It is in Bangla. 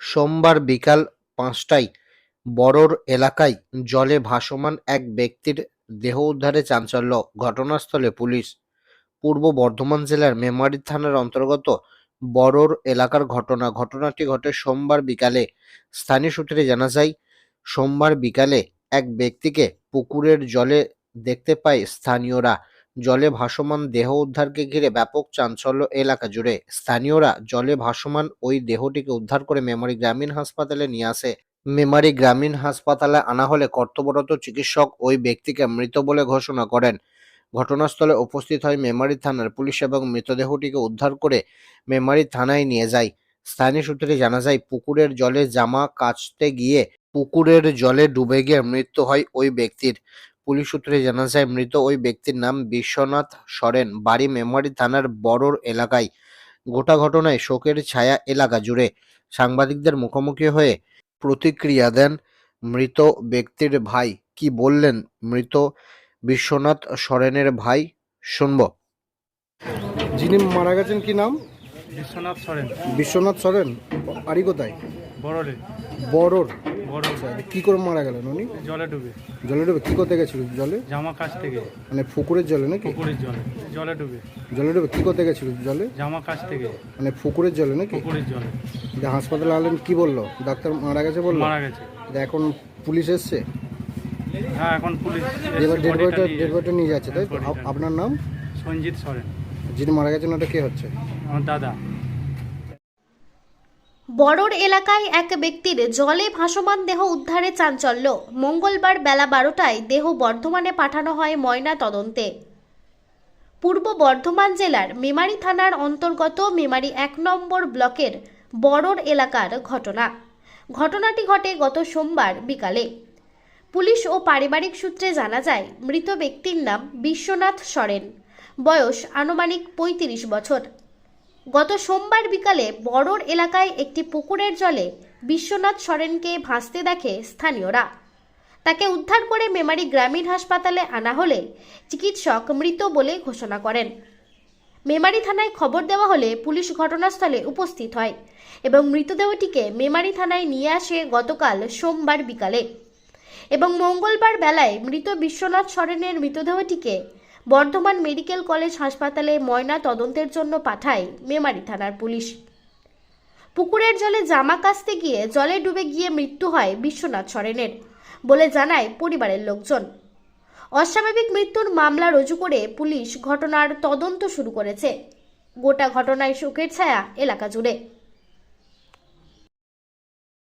সোমবার বিকাল পাঁচটায় বড়োর এলাকায় জলে ভাসমান এক ব্যক্তির দেহ উদ্ধারে চাঞ্চল্য। ঘটনাস্থলে পুলিশ, পূর্ব বর্ধমান জেলার মেমারি থানার অন্তর্গত বড়োর এলাকার ঘটনা, ঘটনাটি ঘটে সোমবার বিকালে। স্থানীয় সূত্রে জানা যায়, সোমবার বিকালে এক ব্যক্তিকে পুকুরের জলে দেখতে পায় স্থানীয়রা। জলে ভাসমান দেহ উদ্ধারকে ঘিরে ব্যাপক চাঞ্চল্য এলাকা জুড়ে। স্থানীয়রা জলে ভাসমান ওই দেহটিকে উদ্ধার করে মেমারি গ্রামীণ হাসপাতালে নিয়ে আসে। মেমারি গ্রামীণ হাসপাতালে আনা হলে কর্তব্যরত চিকিৎসক ওই ব্যক্তিকে মৃত বলে ঘোষণা করেন। ঘটনাস্থলে উপস্থিত হয় মেমারি থানার পুলিশ এবং মৃতদেহটিকে উদ্ধার করে মেমারি থানায় নিয়ে যায়। স্থানীয় সূত্রে জানা যায়, পুকুরের জলে জামা কাচতে গিয়ে পুকুরের জলে ডুবে গিয়ে মৃত্যু হয় ওই ব্যক্তির। পুলিশ সূত্রে জানা যায় মৃত ওই ব্যক্তির নাম বিশ্বনাথ সরেন। বাড়ি মেমারি থানার বড়োর এলাকায়। গোটা ঘটনায় শোকের ছায়া এলাকা জুড়ে। সাংবাদিকদের মুখোমুখি হয়ে প্রতিক্রিয়া দেন মৃত ব্যক্তির ভাই। কি বললেন মৃত বিশ্বনাথ সরেনের ভাই? শুনব। যিনি মারা গেছেন কি নাম? বিশ্বনাথ সরেন। বিশ্বনাথ সরেন। বাড়ি কোথায়? বড়লে বড়োর। বড় আচ্ছা কি করে মারা গেলেন উনি? জলে ডুবে। জলে ডুবে? কি করতে গেছিল? জলে? জামা কাছ থেকে। মানে পুকুরের জলে নাকি? পুকুরের জলে। জলে ডুবে। জলে ডুবে? কি করতে গেছিল জলে? জামা কাছ থেকে। মানে পুকুরের জলে নাকি? পুকুরের জলে। যে হাসপাতালে আনলেন কি বলল? ডাক্তার মারা গেছে বলল? মারা গেছে। এখন পুলিশ এসছে? হ্যাঁ এখন পুলিশ এবার ডেড নিয়ে ডেড বডিটা নিয়ে যাচ্ছে তাই আপনার নাম? সঞ্জিত সরেন। যিনি মারা গেছেন ওটা কে হচ্ছে? আমার দাদা। বড়োর এলাকায় এক ব্যক্তির জলে ভাসমান দেহ উদ্ধারে চাঞ্চল্য। মঙ্গলবার বেলা বারোটায় দেহ বর্ধমানে পাঠানো হয় ময়না তদন্তে। পূর্ব বর্ধমান জেলার মেমারি থানার অন্তর্গত মেমারি এক নম্বর ব্লকের বড়র এলাকার ঘটনা। ঘটনাটি ঘটে গত সোমবার বিকালে। পুলিশ ও পারিবারিক সূত্রে জানা যায়, মৃত ব্যক্তির নাম বিশ্বনাথ সরেন। বয়স আনুমানিক পঁয়ত্রিশ বছর। গত সোমবার বিকালে বড়র এলাকায় একটি পুকুরের জলে বিশ্বনাথ সরেনকে ভাসতে দেখে স্থানীয়রা। তাকে উদ্ধার করে মেমারি গ্রামীণ হাসপাতালে আনা হলে চিকিৎসক মৃত বলে ঘোষণা করেন। মেমারি থানায় খবর দেওয়া হলে পুলিশ ঘটনাস্থলে উপস্থিত হয় এবং মৃতদেহটিকে মেমারি থানায় নিয়ে আসে গতকাল সোমবার বিকালে। এবং মঙ্গলবার বেলায় মৃত বিশ্বনাথ সরেনের মৃতদেহটিকে বর্ধমান মেডিকেল কলেজ হাসপাতালে ময়না তদন্তের জন্য পাঠায় মেমারি থানার পুলিশ। পুকুরের জলে জামা কাচতে গিয়ে জলে ডুবে গিয়ে মৃত্যু হয় বিশ্বনাথ সরেনের, বলে জানায় পরিবারের লোকজন। অস্বাভাবিক মৃত্যুর মামলা রুজু করে পুলিশ ঘটনার তদন্ত শুরু করেছে। গোটা ঘটনায় শোকের ছায়া এলাকা জুড়ে।